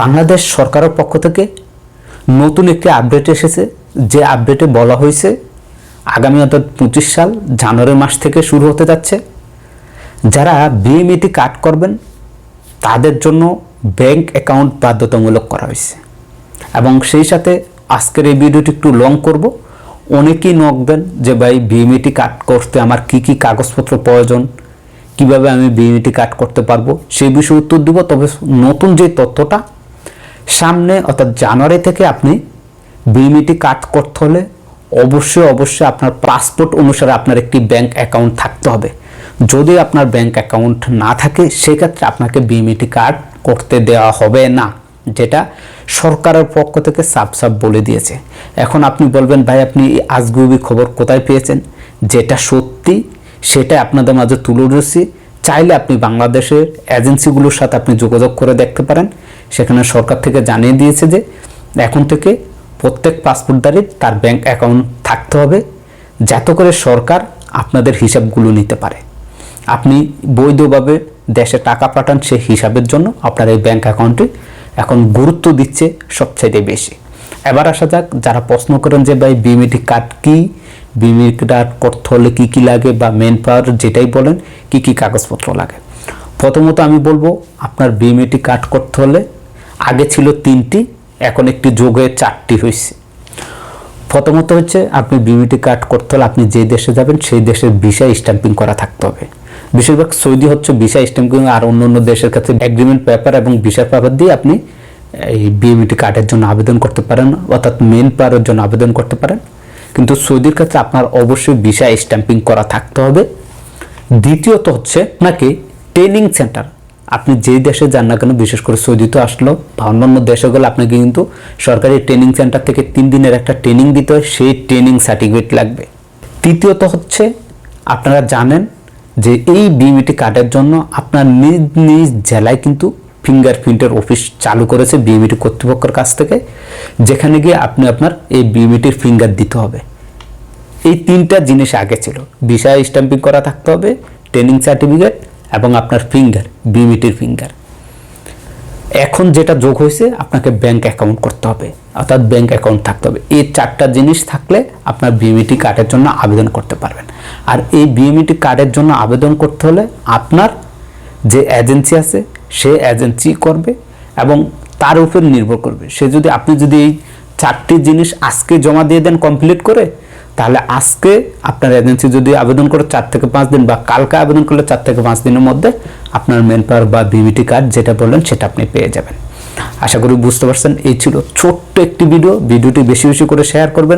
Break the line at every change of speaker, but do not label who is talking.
বাংলাদেশ সরকারের পক্ষ থেকে নতুন একটি আপডেট এসেছে। যে আপডেটে বলা হয়েছে, আগামী অর্থাৎ পঁচিশ সাল জানুয়ারি মাস থেকে শুরু হতে যাচ্ছে। যারা বিএমইটি কাট করবেন, তাদের জন্য ব্যাংক অ্যাকাউন্ট বাধ্যতামূলক করা হয়েছে। এবং সেই সাথে আজকের এই ভিডিওটি একটু লং করব। অনেকেই নকবেন যে, ভাই, বিএমইটি কাট করতে আমার কি কি কাগজপত্র প্রয়োজন? কীভাবে আমি বিএমইটি কাট করতে পারব? সেই বিষয়ে উত্তর দেবো। তবে নতুন যে তথ্যটা সামনে অর্থাৎ জানুয়ারি থেকে আপনি বিএমইটি কাট করতে হলে অবশ্যই অবশ্যই আপনার পাসপোর্ট অনুসারে আপনার একটি ব্যাংক অ্যাকাউন্ট থাকতে হবে। যদি আপনার ব্যাংক অ্যাকাউন্ট না থাকে, সেক্ষেত্রে আপনাকে বিএমইটি কার্ড করতে দেওয়া হবে না, যেটা সরকারের পক্ষ থেকে সাফ সাফ বলে দিয়েছে। এখন আপনি বলবেন, ভাই, আপনি এই আজগুবি খবর কোথায় পেয়েছেন? যেটা সত্যি সেটা আপনাদের মাঝে তুলে ধরছি। চাইলে আপনি বাংলাদেশের এজেন্সিগুলোর সাথে আপনি যোগাযোগ করে দেখতে পারেন। সেখানে সরকার থেকে জানিয়ে দিয়েছে যে এখন থেকে প্রত্যেক পাসপোর্টদারির তার ব্যাংক অ্যাকাউন্ট থাকতে হবে, যাতে করে সরকার আপনাদের হিসাবগুলো নিতে পারে। আপনি বৈধভাবে দেশে টাকা পাঠান সেই হিসাবের জন্য আপনার এই ব্যাংক অ্যাকাউন্টে এখন গুরুত্ব দিচ্ছে সবচাইতে বেশি। এবার আসা যাক, যারা প্রশ্ন করেন যে ভাই বিমিটি কার্ড কি? বিমিটি কার্ড করতে হলে কী কী লাগে বা মেন পাওয়ার যেটাই বলেন, কি কি কাগজপত্র লাগে? প্রথমত আমি বলব, আপনার বিমিটি কার্ড করতে হলে আগে ছিল তিনটি, এখন একটি যোগ চারটি হয়েছে প্রথমত হচ্ছে আপনি বিমিটি কার্ড করতে হলে আপনি যে দেশে যাবেন, সেই দেশের ভিসা স্ট্যাম্পিং করা থাকতে হবে। বেশিরভাগ সৌদি হচ্ছে ভিসা স্ট্যাম্পিং আর অন্য অন্য দেশের কাছে এগ্রিমেন্ট পেপার এবং ভিসার পেপার দিয়ে আপনি, এই বিএমইটি কার্ডের জন্য আবেদন করতে পারেন, অর্থাৎ মেন পাওয়ারের জন্য আবেদন করতে পারেন। কিন্তু সৌদির ক্ষেত্রে আপনার অবশ্যই ভিসা স্ট্যাম্পিং করা থাকতে হবে। দ্বিতীয়ত হচ্ছে আপনাকে ট্রেনিং সেন্টার আপনি যেই দেশে যান না কেন, বিশেষ করে সৌদিতে আসলো বা অন্যান্য দেশে গেলে আপনাকে কিন্তু সরকারি ট্রেনিং সেন্টার থেকে তিন দিনের একটা ট্রেনিং দিতে হয়, সেই ট্রেনিং সার্টিফিকেট লাগবে। তৃতীয়ত হচ্ছে, আপনারা জানেন যে এই বিএমইটি কার্ডের জন্য আপনার নিজ নিজ জেলায় কিন্তু ফিঙ্গারপ্রিন্টের অফিস চালু করেছে বিএমইটি কর্তৃপক্ষের কাছ থেকে, যেখানে গিয়ে আপনি আপনার এই বিএমইটির ফিঙ্গার দিতে হবে। এই তিনটা জিনিস আগে ছিল। ভিসা স্ট্যাম্পিং করা থাকতে হবে ট্রেনিং সার্টিফিকেট এবং আপনার ফিঙ্গার বিমিটির ফিঙ্গার এখন যেটা যোগ হয়েছে, আপনাকে ব্যাংক অ্যাকাউন্ট করতে হবে। অর্থাৎ ব্যাংক অ্যাকাউন্ট থাকতে হবে। এই চারটা জিনিস থাকলে আপনার বিএমইটি কার্ডের জন্য আবেদন করতে পারবেন। আর এই বিএমইটি কার্ডের জন্য আবেদন করতে হলে আপনার যে এজেন্সি আছে, সে এজেন্সি করবে এবং তার উপর নির্ভর করবে। সে যদি, আপনি যদি এই চারটি জিনিস আজকে জমা দিয়ে দেন কমপ্লিট করে তাহলে আজকে আপনার এজেন্সি যদি আবেদন করে চার থেকে পাঁচ দিন বা কালকে আবেদন করলে চার থেকে পাঁচ দিনের মধ্যে আপনার মেন পাওয়ার বা বিবিটি কার্ড যেটা বললেন সেটা আপনি পেয়ে যাবেন। আশা করি বুঝতে পারছেন। এই ছিল ছোট্ট একটি ভিডিও ভিডিওটি বেশি বেশি করে শেয়ার করবেন।